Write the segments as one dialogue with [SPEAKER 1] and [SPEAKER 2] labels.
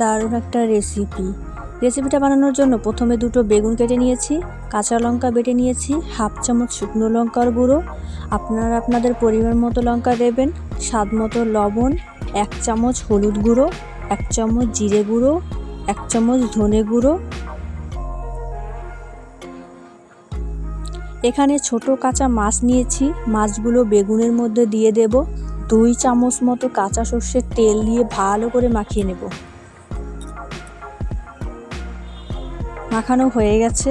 [SPEAKER 1] দারুণ একটা রেসিপি রেসিপিটা বানানোর জন্য প্রথমে দুটো বেগুন কেটে নিয়েছি, কাঁচা লঙ্কা বেটে নিয়েছি, হাফ চামচ শুকনো লঙ্কার গুঁড়ো। আপনারা আপনাদের পরিমাণ মতো লঙ্কা দেবেন, স্বাদ মতো লবণ, এক চামচ হলুদ গুঁড়ো, এক চামচ জিরে গুঁড়ো, এক চামচ ধনে গুঁড়ো। এখানে ছোট কাঁচা মাছ নিয়েছি, মাছগুলো বেগুনের মধ্যে দিয়ে দেব। দুই চামচ মতো কাঁচা সর্ষের তেল দিয়ে ভালো করে মাখিয়ে নেব। মাখানো হয়ে গেছে।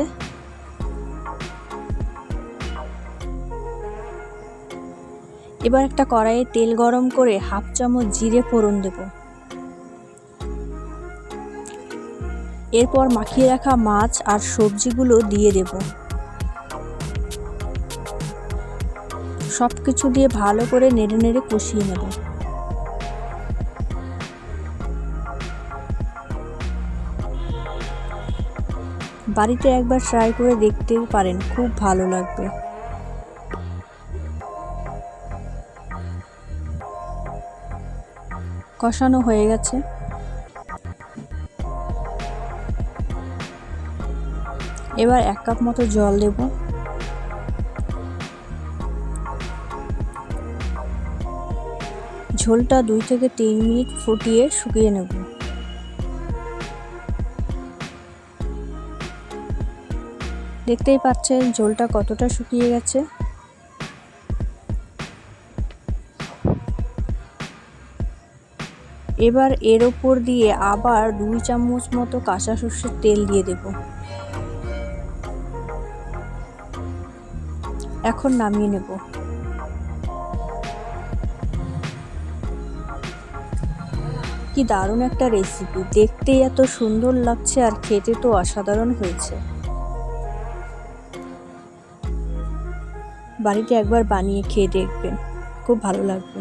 [SPEAKER 1] এবার একটা কড়াইয়ে তেল গরম করে হাফ চামচ জিরে ফোড়ন দেব। এরপর মাখিয়ে রাখা মাছ আর সবজিগুলো দিয়ে দেব। সব কিছু দিয়ে ভালো করে নেড়ে নেড়ে কষিয়ে নেব। বাড়িতে একবার ট্রাই করে দেখতেও পারেন, খুব ভালো লাগবে। কষানো হয়ে গেছে। এবার এক কাপ মতো জল দেব। ঝোলটা দুই থেকে তিন মিনিট ফুটিয়ে শুকিয়ে নেব। দেখতেই পাচ্ছেন ঝোলটা কতটা শুকিয়ে গেছে। এবার এর ওপর দিয়ে আবার দুই চামচ মতো কাঁচা সর্ষের তেল দিয়ে দেব। এখন নামিয়ে নেব। কি দারুণ একটা রেসিপি দেখতে এত সুন্দর লাগছে আর খেতে তো অসাধারণ হয়েছে। বাড়িতে একবার বানিয়ে খেয়ে দেখবেন। খুব ভালো লাগবে।